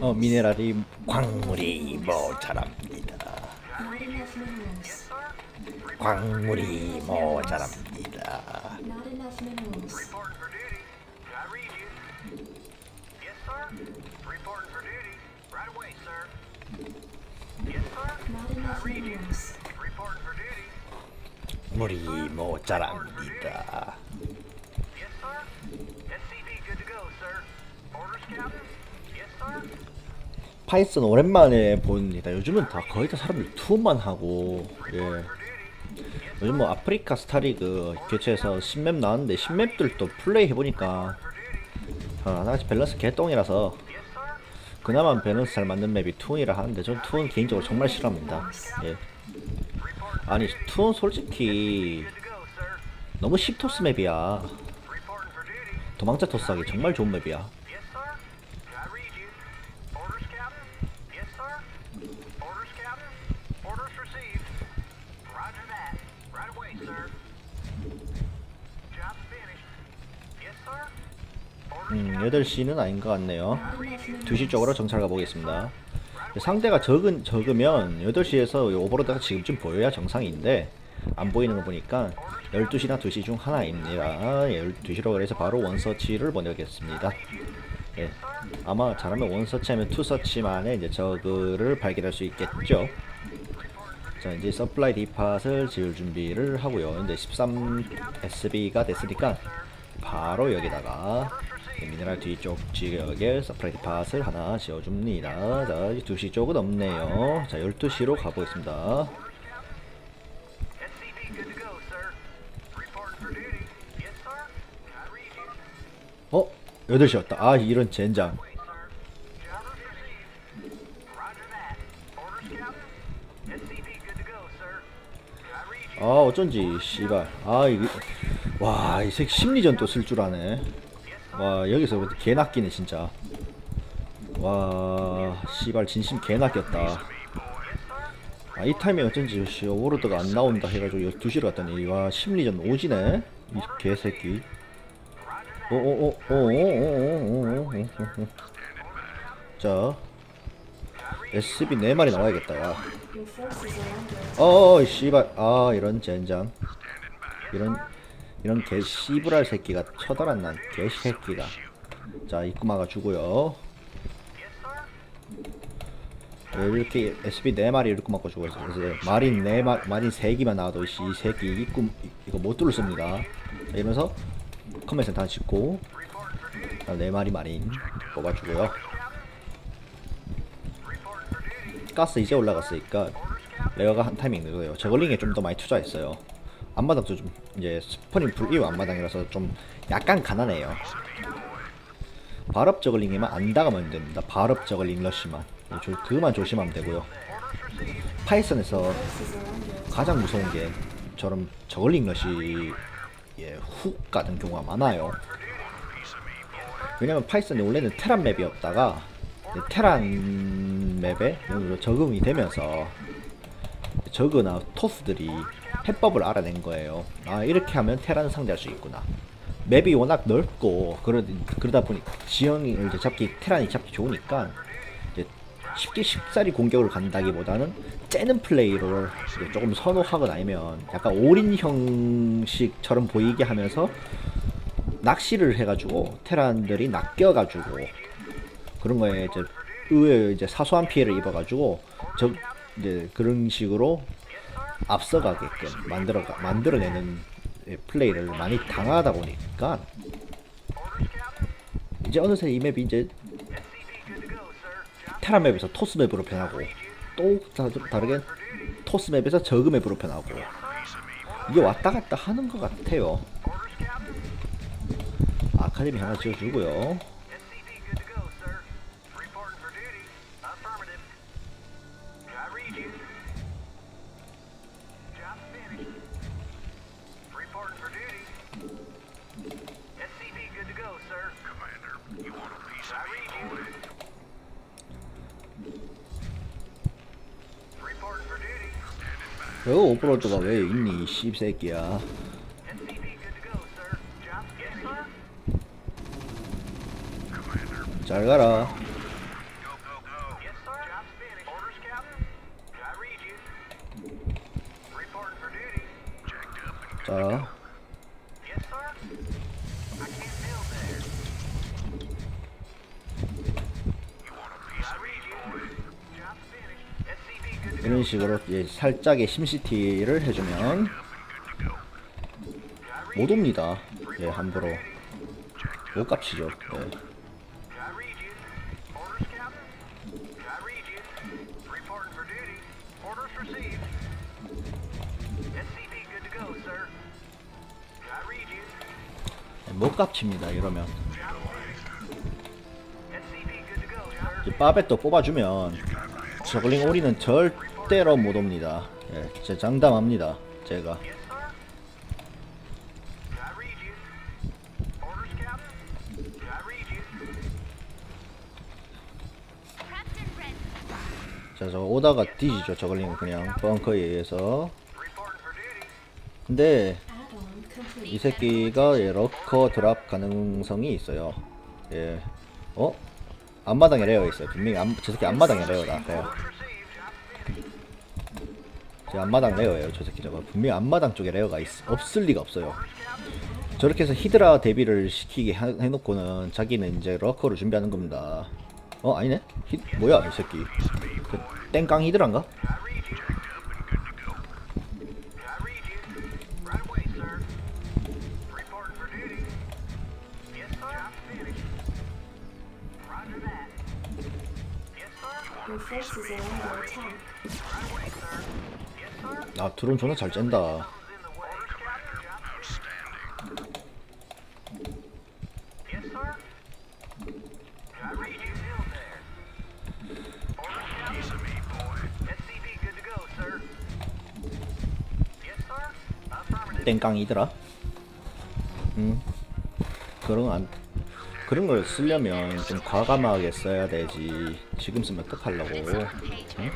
어, 미네랄이 광물이 모자랍니다. 광물이 모자랍니다. 물이 모자랍니다. 파이썬 오랜만에 봅니다. 요즘은 다 거의 다 사람들 투만 하고 예. 요즘 뭐 아프리카 스타리그 개최해서 10맵 나왔는데 10맵들도 플레이 해보니까 아, 하나같이 밸런스 개똥이라서 그나마 밸런스 잘 맞는 맵이 투이라 하는데 전 투는 개인적으로 정말 싫어합니다. 예. 아니 투는 솔직히. 너무 10토스 맵이야. 도망자 토스하기 정말 좋은 맵이야. 음, 8시는 아닌 것 같네요. Not enough minerals. 2시 쪽으로 정찰 가보겠습니다. 상대가 적은, 적으면 8시에서 오버로드가 지금쯤 보여야 정상인데 안 보이는 거 보니까 12시나 2시 중 하나입니다. 12시로 그래서 바로 원서치를 보내겠습니다. 예. 아마 잘하면 원서치 하면 투서치만에 이제 저그를 발견할 수 있겠죠. 자 이제 서플라이 디팟을 지을 준비를 하고요. 근데 13 SB가 됐으니까 바로 여기다가 이 미네랄 뒤쪽 지역에 서플라이 디팟을 하나 지어줍니다. 자 이제 2시 쪽은 없네요. 자 12시로 가보겠습니다. 어? 8시였다. 아 이런 젠장. 아 어쩐지 씨발. 아 이게 와 이 새끼 심리전 또 쓸 줄 아네. 와 여기서 개 낚이네 진짜. 와 씨발 진심 개 낚였다. 아, 이 타이밍 어쩐지 씨 오버로드가 안 나온다 해가지고 12시로 갔더니 와 심리전 오지네 이 개새끼 오오오오오오오오오오오 자 SB 4마리 나와야겠다 야. 어어 씨발 아 이런 젠장 이런 이런 개 씨부랄 새끼가 쳐들었난 개새끼가. 자 막아주고요. 왜 이렇게 SB 네 마리 이렇게 맞고 죽어 있어. 그래서 마린 네 마, 마린 세 개만 나와도 씨, 이 새끼 입구 이거 못 뚫습니다. 자, 이러면서 컴맨 센터 하나 짓고 자, 네 마리 마린 뽑아주고요? 가스 이제 올라갔으니까 레어가 한 타이밍 늘어요. 저글링에 좀 더 많이 투자했어요. 앞마당도 좀 이제 스퍼닝 불이후 앞마당이라서 좀 약간 가난해요. 발업 저글링에만 안 다가면 됩니다. 발업 저글링 러쉬만 조, 그만 조심하면 되고요. 파이썬에서. 가장 무서운 게 저런 저글링 러쉬 예, 훅 가는 경우가 많아요. 왜냐면 파이썬이 원래는 테란 맵이었다가 테란 맵에 적응이 되면서 저그나 토스들이 해법을 알아낸 거예요. 아 이렇게 하면 테란을 상대할 수 있구나. 맵이 워낙 넓고 그러, 그러다 보니 지형이 이제 잡기 테란이 잡기 좋으니까 이제 쉽게 쉽사리 공격을 간다기보다는 째는 플레이를 조금 선호하거나 아니면 약간 올인 형식처럼 보이게 하면서 낚시를 해가지고 테란들이 낚여가지고 그런 거에 이제 의외의 이제 사소한 피해를 입어가지고 저 이제 그런 식으로 앞서가게끔 만들어 만들어내는 예, 플레이를 많이 당하다 보니까 이제 어느새 이 맵이 이제 테라 맵에서 토스 맵으로 변하고 또 다- 다르게 토스 맵에서 저그 맵으로 변하고 이게 왔다 갔다 하는 것 같아요. 아카데미 하나 지어주고요. 그 오프로드가 왜 있니 이 씹새끼야. 잘 가라. 이런 식으로 예, 살짝의 심시티를 해주면 못 옵니다. 예, 함부로 못 깝치죠. 예. 예, 못 깝칩니다. 이러면 빠벳도 뽑아주면 저글링 오리는 절대로 못 옵니다. 예, 제 장담합니다. 제가. 자, 저 오다가 뒤지죠. 저글링 그냥 벙커에 의해서. 근데. 이 새끼가 예, 러커 드랍 가능성이 있어요. 예. 어? 앞마당에 레어 있어요. 분명히 앞, 저 새끼 앞마당에 레어다. 레어. Received. 제 앞마당 레어예요. 저 새끼 저거. 분명히 앞마당 쪽에 레어가 있, 없을 리가 없어요. 저렇게 해서 히드라 대비를 시키게 하- 해놓고는 자기는 이제 러커를 준비하는 겁니다. 어 아니네? 히, 뭐야 이 새끼. 그 땡깡 히드라인가? 아 드론 존나 잘 짠다. Something's in the way. Orders, Captain. Job outstanding. Yes, sir. I read you. Still there. Orders, Captain. Piece of me, boy. SCV good to go, sir. Yes, sir. Affirmative. 땡깡 히드라. 음. 그런 거 안. 그런 걸 쓰려면 좀 과감하게 써야 되지. 지금 쓰면 me? 응?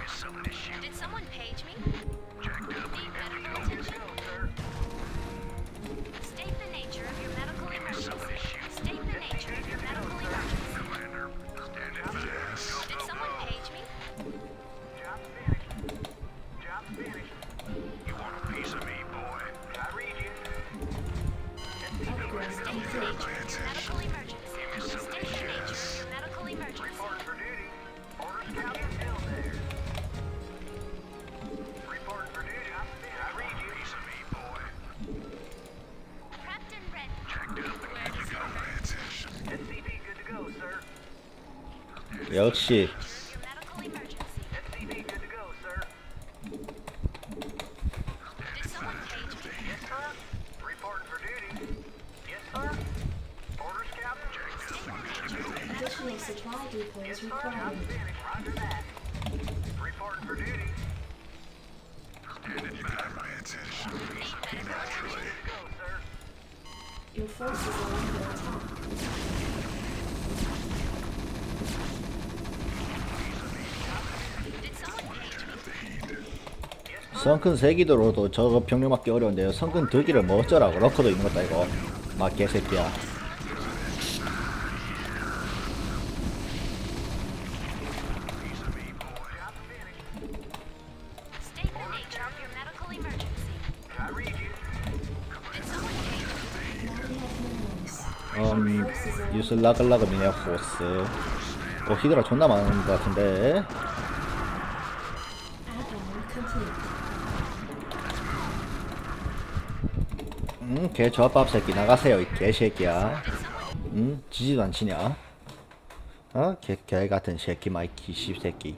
Go, sir. Your forces are under attack. 성큰 세기도로도 저거 병력 맞기 어려운데요. 성큰 두기를 뭐 어쩌라고 러커도 있는 것다 이거. 막 개새끼야. 음, Forces are 유슬 라글라그 미네 호스. 어 히드라 존나 많은 것 같은데. 음, 개 저밥 새끼 나가세요 이 개새끼야. 음, 지지도 안 치냐? 어? 개, 개 같은 새끼 마이키 씹새끼.